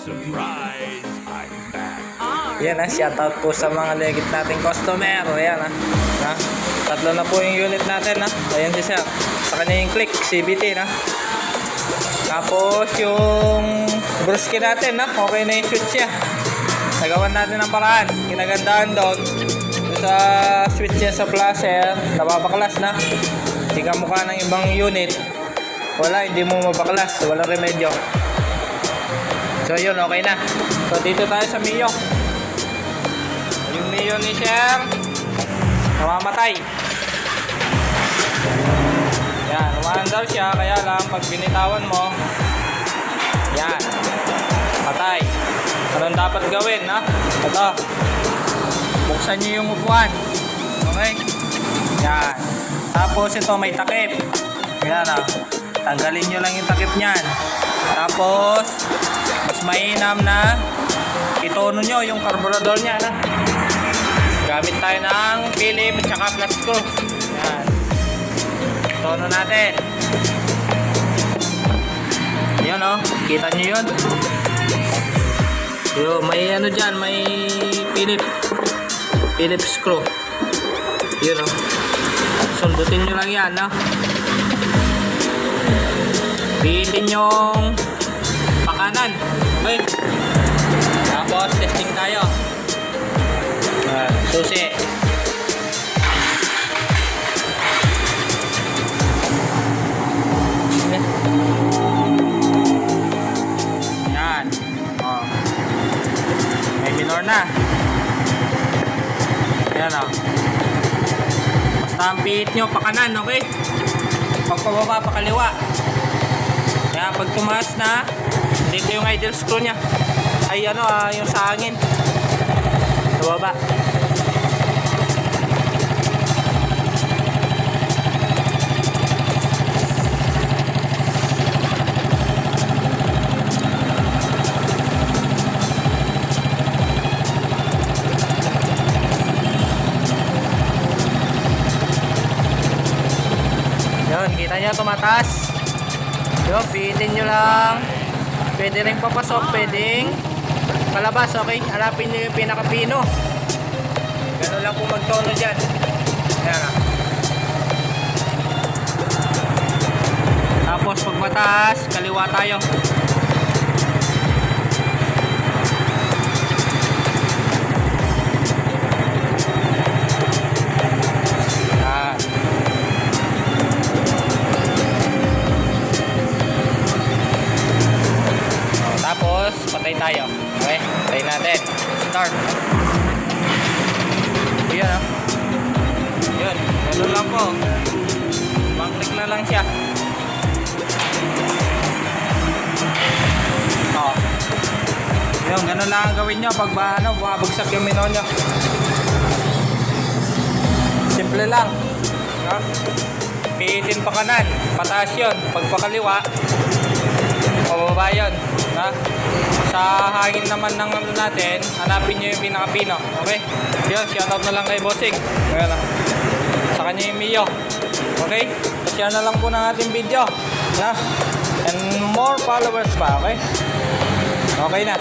Surprise! I'm back. Yan ha, shoutout po sa mga legit nating customer. Ayan ha. ha? Tatlo na po yung unit natin ha. Ayan si Sir. Sa kanya yung click, CBT na. Tapos yung bruski natin ha. Okay na yung switch niya. Nagawan natin ang paraan. Kinagandaan doon. Doon sa switch niya sa flasher. Nababaklas na. Hindi ka mukha ng ibang unit. Wala, hindi mo mabaklas. Walang remedyo. So yun, okay na. So dito tayo sa Mio. Yung Mio ni Sir, namamatay. Yan, umaandar siya, kaya lang pag binitawan mo, yan, patay. Anong dapat gawin, ha? Ito, buksan niyo yung upuan. Okay? Yan. Tapos ito may takip. Yan, ha? Tanggalin nyo lang yung takip niyan. Tapos, mas mainam na itono nyo yung carburetor niya na. Gamit tayo ng Philip at saka screw. Yan. Tono natin. Yan oh, kita nyo yun. Yo, may ano dyan, may Philip. Philip screw. Yun oh. Sundutin nyo lang yan, no? Pihitin yung pakanan. Okay. Tapos, testing tayo. Ah, susi. Yan. Oh. May minor na. Yan o. Basta ang pihit nyo pakanan, okay? Pag pababa, pakaliwa. Kaya pag tumaas na, dito yung idle screw niya. Ay ano ah, yung sa hangin. Sa baba. Yun, kita nyo tumataas. Yun, pihitin nyo lang. Pwede rin papasok, pwedeng palabas, okay? Hanapin nyo yung pinakapino. Ganun lang po magtono dyan. Ayan ah. Tapos pag mataas, kaliwa tayo. Patay tayo. Okay? Patay natin. Start. Yun, ah. Yun. Ganun lang po. One-click na lang siya. Oh. Yun, ganun lang ang gawin nyo pag ba, ano, bumabagsak yung mino nyo. Simple lang. No? Pihitin pa kanan. Pataas yun. Pag pakaliwa, pababa yun. Ha? Sa hangin naman ng ano natin, hanapin nyo yung pinakapino. Okay? Yun, shoutout na lang kay Bossing. Ayan na. Sa kanya yung Mio. Okay? Share na lang po ng ating video. Na? And more followers pa, okay? Okay na.